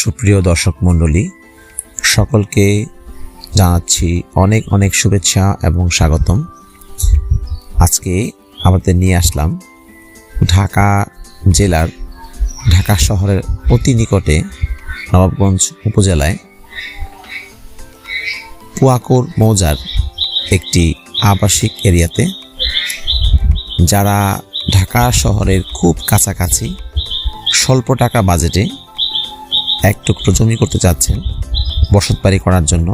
সুপ্রিয় দর্শক মণ্ডলী, সকলকে জানাচ্ছি অনেক অনেক শুভেচ্ছা এবং স্বাগতম। আজকে আমাদের নিয়ে আসলাম ঢাকা জেলার ঢাকা শহরের অতি নিকটে নবাবগঞ্জ উপজেলায় পুয়াকুর মৌজার একটি আবাসিক এরিয়াতে, যারা ঢাকা শহরের খুব কাছাকাছি স্বল্প টাকা বাজেটে এক টুকরো জমি করতে চাচ্ছেন বসত বাড়ি করার জন্য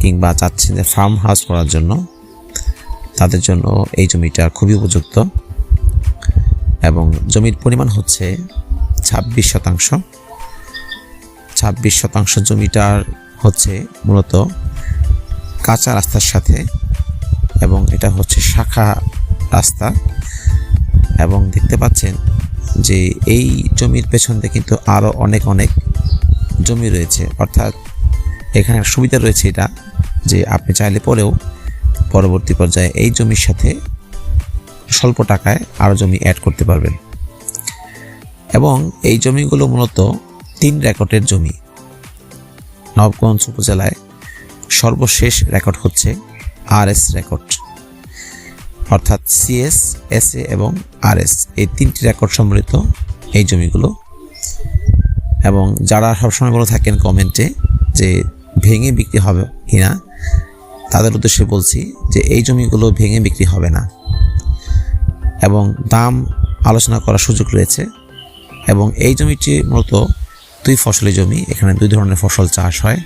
কিংবা চাচ্ছেন যে ফার্ম হাউস করার জন্য, তাদের জন্য এই জমিটা খুবই উপযুক্ত এবং জমির পরিমাণ হচ্ছে ছাব্বিশ শতাংশ। ছাব্বিশ শতাংশ জমিটার হচ্ছে মূলত কাঁচা রাস্তার সাথে এবং এটা হচ্ছে শাখা রাস্তা এবং দেখতে পাচ্ছেন যে এই জমির পেছনতে কিন্তু আরও অনেক অনেক জমি রয়েছে। অর্থাৎ এখানে সুবিধা রয়েছে এটা, যে আপনি চাইলে পরেও পরবর্তী পর্যায়ে এই জমির সাথে স্বল্প টাকায় আরও জমি অ্যাড করতে পারবেন। এবং এই জমিগুলো মূলত তিন রেকর্ডের জমি। নবগঞ্জ উপজেলায় সর্বশেষ রেকর্ড হচ্ছে আর এস রেকর্ড। অর্থাৎ সিএস, এসএ এবং আরএস এই তিনটি রেকর্ড সম্বলিত এই জমিগুলো এবং যারা সবসময় বলে থাকেন কমেন্টে যে ভেঙে বিক্রি হবে কিনা তাদের উদ্দেশ্যে বলছি যে এই জমিগুলো ভেঙে বিক্রি হবে না। এবং দাম আলোচনা করার সুযোগ রয়েছে এবং এই জমিটি মূলত দুই ফসলি জমি, এখানে দুই ধরনের ফসল চাষ হয়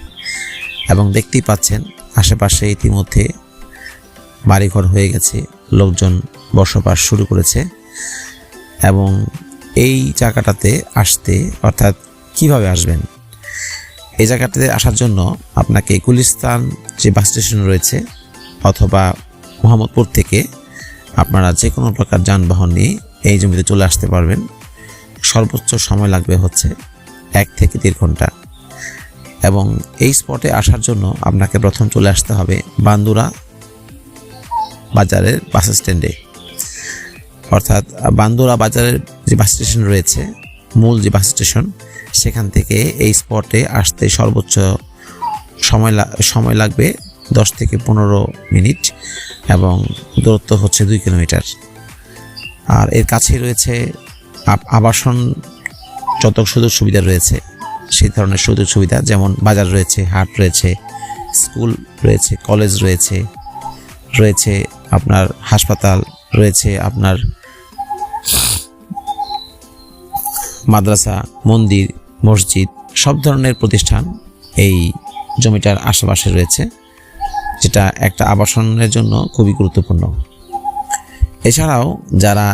এবং দেখতেই পাচ্ছেন আশেপাশে ইতিমধ্যে বাড়িঘর হয়ে গেছে, লোকজন বসবাস শুরু করেছে এবং এই জায়গাটাতে আসতে অর্থাৎ কীভাবে আসবেন? এই জায়গাটাতে আসার জন্য আপনাকে গুলিস্তান যে বাস স্টেশন রয়েছে অথবা মোহাম্মদপুর থেকে আপনারা যে কোনো প্রকার যানবাহন নিয়ে এই জমিতে চলে আসতে পারবেন। সর্বোচ্চ সময় লাগবে হচ্ছে এক থেকে দেড় ঘণ্টা। এবং এই স্পটে আসার জন্য আপনাকে প্রথম চলে আসতে হবে বান্দুরা বাজারের বাস স্ট্যান্ডে। অর্থাৎ বান্দুরা বাজারের যে বাস স্টেশন রয়েছে মূল যে বাস স্টেশন সেখান থেকে এই স্পটে আসতে সর্বোচ্চ সময় সময় লাগবে দশ থেকে পনেরো মিনিট এবং দূরত্ব হচ্ছে দুই কিলোমিটার। আর এর কাছেই রয়েছে আব- আবাসন যত সুযোগ সুবিধা রয়েছে, সেই ধরনের সুযোগ সুবিধা যেমন বাজার রয়েছে, হাট রয়েছে, স্কুল রয়েছে, কলেজ রয়েছে রয়েছে আপনার হাসপাতাল, রয়েছে আপনার মাদ্রাসা, মন্দির, মসজিদ, সব ধরনের প্রতিষ্ঠান এই জমিটার আশেপাশে রয়েছে, যেটা একটা আবাসনের জন্য খুবই গুরুত্বপূর্ণ। এছাড়াও যারা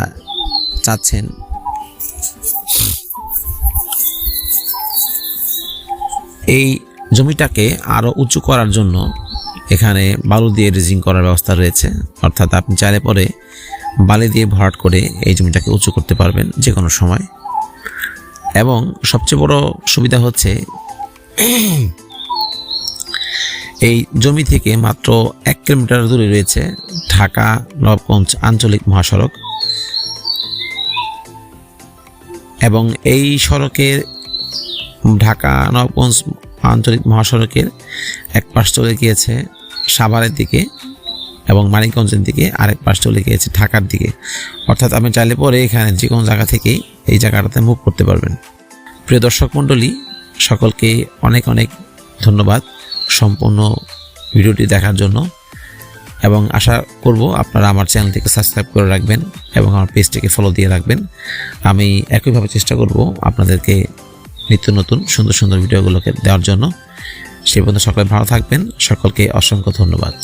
চাচ্ছেন এই জমিটাকে আরও উঁচু করার জন্য এখানে বালু দিয়ে রিজিং করার ব্যবস্থা রয়েছে, অর্থাৎ আপনি চাইলে পরে বালি দিয়ে ভরাট করে এই জমিটাকে উঁচু করতে পারবেন যে কোনো সময়। এবং সবচেয়ে বড় সুবিধা হচ্ছে এই জমি থেকে মাত্র এক কিলোমিটার দূরে রয়েছে ঢাকা নবগঞ্জ আঞ্চলিক মহাসড়ক। এবং এই সড়কের ঢাকা নবগঞ্জ আঞ্চলিক মহাসড়কের এক পাশ চলে গিয়েছে সাভারের দিকে। এবং মানিকগঞ্জের দিকে আরেক পাশ চলে গিয়েছে ঢাকার দিকে। অর্থাৎ আপনি চাইলে পরে এখানে যে কোনো জায়গা থেকেই এই জায়গাটাতে মুভ করতে পারবেন। প্রিয় দর্শক মণ্ডলী, সকলকে অনেক অনেক ধন্যবাদ সম্পূর্ণ ভিডিওটি দেখার জন্য। এবং আশা করব আপনারা আমার চ্যানেলটিকে সাবস্ক্রাইব করে রাখবেন এবং আমার পেজটিকে ফলো দিয়ে রাখবেন। আমি একইভাবে চেষ্টা করব আপনাদেরকে নিত্য নতুন সুন্দর সুন্দর ভিডিওগুলোকে দেওয়ার জন্য। সে পর্যন্ত সকলে ভালো থাকবেন। সকলকে অসংখ্য ধন্যবাদ।